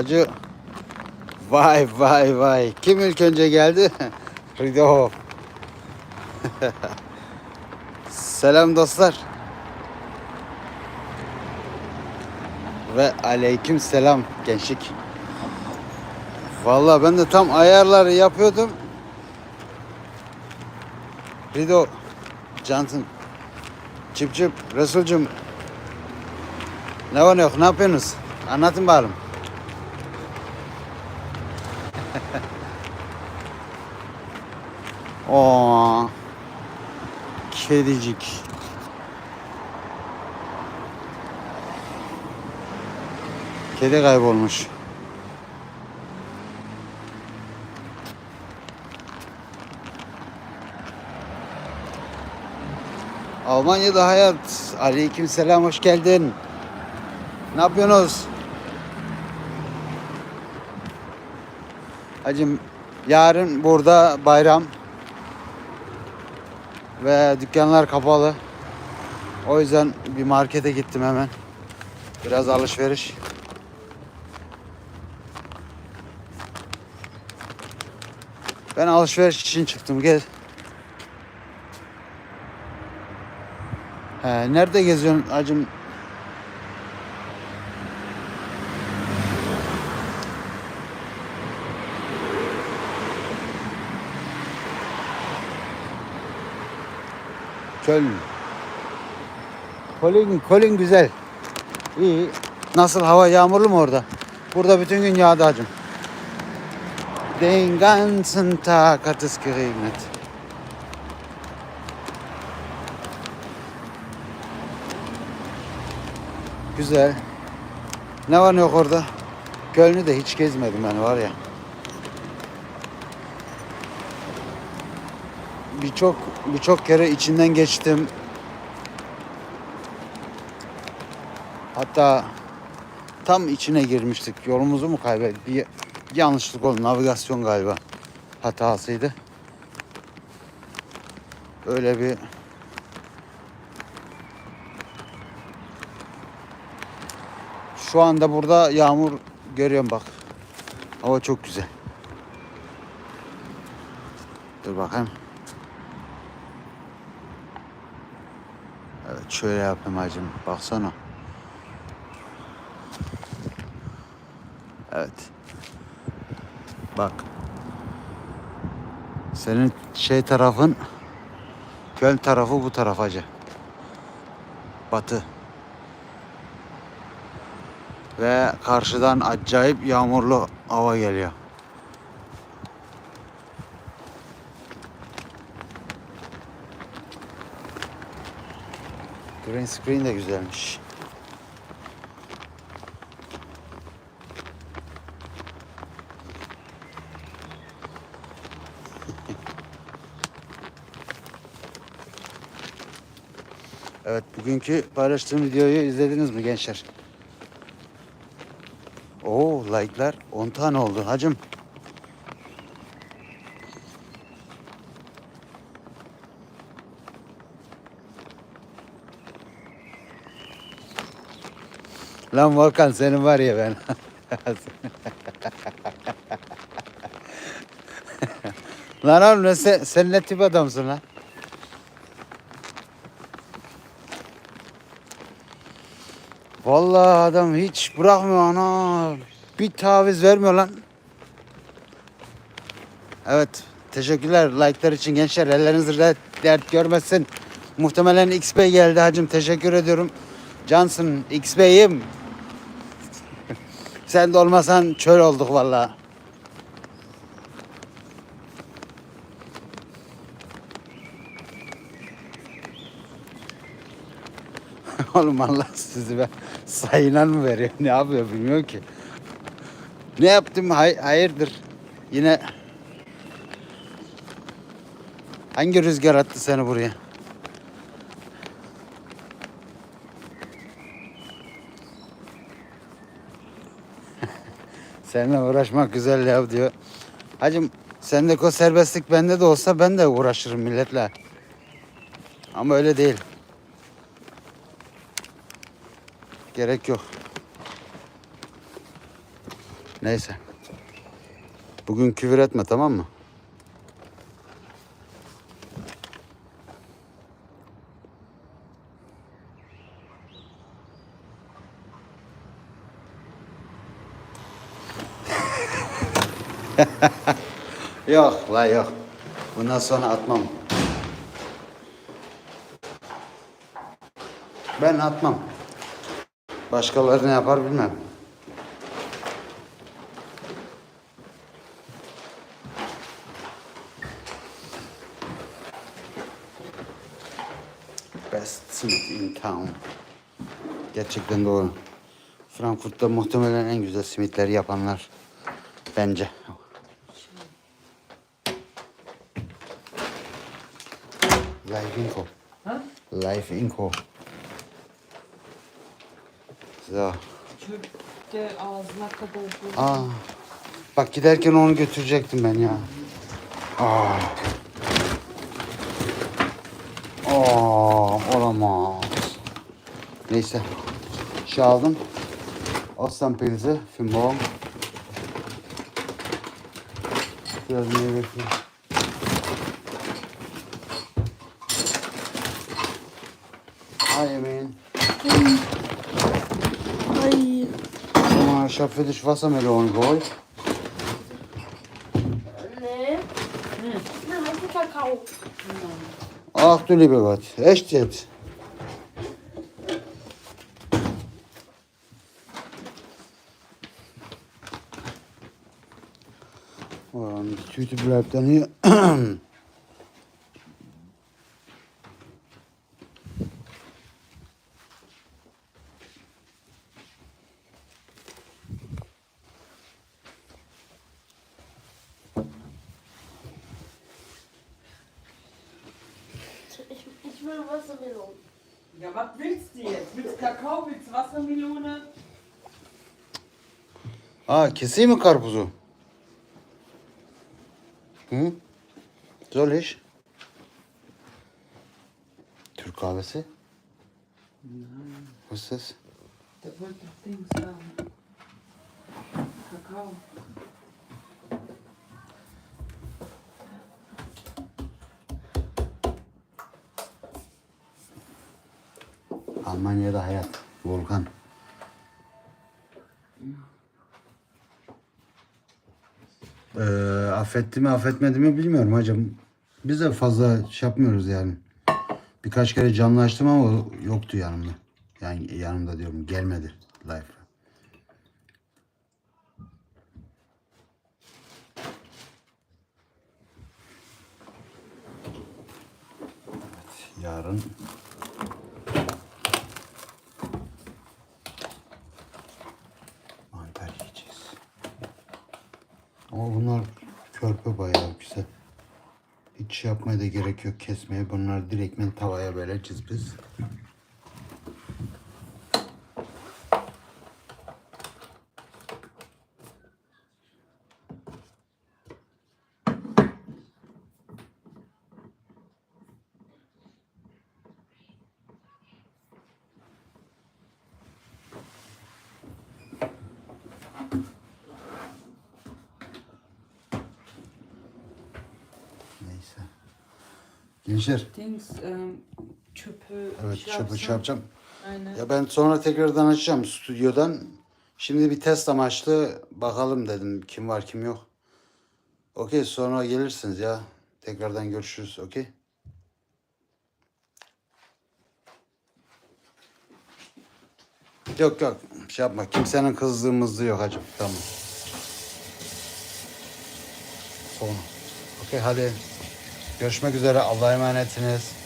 hacı. Vay vay vay. Kim ilk önce geldi? Rido. Selam dostlar. Ve aleyküm selam gençlik. Vallahi ben de tam ayarları yapıyordum. Rido, Johnson, Çip Çip, Resulcüm. Ne var ne yok, ne yapıyorsunuz? Anlatın bakalım. Oo. Kedicik. Kedi kaybolmuş. Almanya'da hayat. Aleyküm selam, hoş geldin. Ne yapıyorsunuz? Hacım yarın burada bayram. Ve dükkanlar kapalı. O yüzden bir markete gittim hemen. Biraz alışveriş. Ben alışveriş için çıktım. Gel. He, nerede geziyorsun acım? Köln. Kolin, Kolin güzel. İyi. Nasıl hava yağmurlu mu orada? Burada bütün gün yağdı acım. Den ganzen Tag hat es geregnet. Güzel. Ne var ne yok orada? Köln'ü de hiç gezmedim ben var ya. Birçok birçok kere içinden geçtim. Hatta tam içine girmiştik. Yolumuzu mu kaybettik? Bir yanlışlık oldu. Navigasyon galiba hatasıydı. Öyle bir Şu anda burada yağmur görüyorum bak. Hava çok güzel. Dur bakayım. Evet şöyle yapayım hacım. Baksana. Evet. Bak. Senin şey tarafın Köln tarafı bu taraf hacı. Batı. Ve karşıdan acayip yağmurlu hava geliyor. Green screen de güzelmiş. Evet bugünkü paylaştığım videoyu izlediniz mi gençler? Oo like'lar 10 tane oldu hacım. Lan Volkan senin var ya ben. lan oğlum ne sen, sen ne tip adamsın lan? Vallahi adam hiç bırakmıyor ana. Bir taviz vermiyor lan. Evet. Teşekkürler like'lar için gençler. Elleriniz dert, dert görmesin. Muhtemelen XP geldi hacım. Teşekkür ediyorum. Cansın XP'yim. Sen de olmasan çöl olduk vallahi. Oğlum Allah sizi ben sayılan mı veriyor? Ne yapıyor bilmiyorum ki. Ne yaptım? Hay hayırdır? Yine hangi rüzgar attı seni buraya? Seninle uğraşmak güzel ya diyor. Hacım sendeki o serbestlik bende de olsa ben de uğraşırım milletle. Ama öyle değil. Gerek yok. Neyse. Bugün küfür etme tamam mı? yok la yok. Bundan sonra atmam. Ben atmam. Başkaları ne yapar bilmem. Best simit in town. Gerçekten doğru. Frankfurt'ta muhtemelen en güzel simitleri yapanlar bence. Live info. Ha? Live info. So. Çöp de ağzına kadar. Aa, bak giderken onu götürecektim ben ya. Aa. Aa, olamaz. Neyse. Şey aldım. Osmanpilzi für morgen. Biraz meyve Hi, Emin. Ay. Guck mal, ich habe für dich Wassermelonen geholt. Ne? Na, hast du Kakao? Ach du lieber Gott, echt jetzt? Oh, die Tüte bleibt dann hier. will Wassermelone. Ja, was willst du jetzt? Willst du Kakao, willst du Wassermelone? Aa, keseyim mi karpuzu? Hı? Soll ich? Türk kahvesi? Was ist das? Der wollte doch Dings haben. Kakao. Almanya'da hayat. Volkan. Ee, affetti mi affetmedi mi bilmiyorum hocam. Biz de fazla şey yapmıyoruz yani. Birkaç kere canlı ama yoktu yanımda. Yani yanımda diyorum gelmedi live. Yarın mantar yiyeceğiz. Ama bunlar körpe bayağı güzel. Hiç yapmaya da gerek yok kesmeye. Bunlar direktmen tavaya böyle cızbız. Neyse. Gençler. Dings, ähm, çöpü Evet şey çöpü yapsam- şey yapacağım. Aynen. Ya ben sonra tekrardan açacağım stüdyodan. Şimdi bir test amaçlı bakalım dedim kim var kim yok. Okey sonra gelirsiniz ya. Tekrardan görüşürüz okey. Yok yok şey yapma kimsenin kızdığımızı yok hacım tamam. Sonra. Okey hadi. Görüşmek üzere Allah'a emanetsiniz.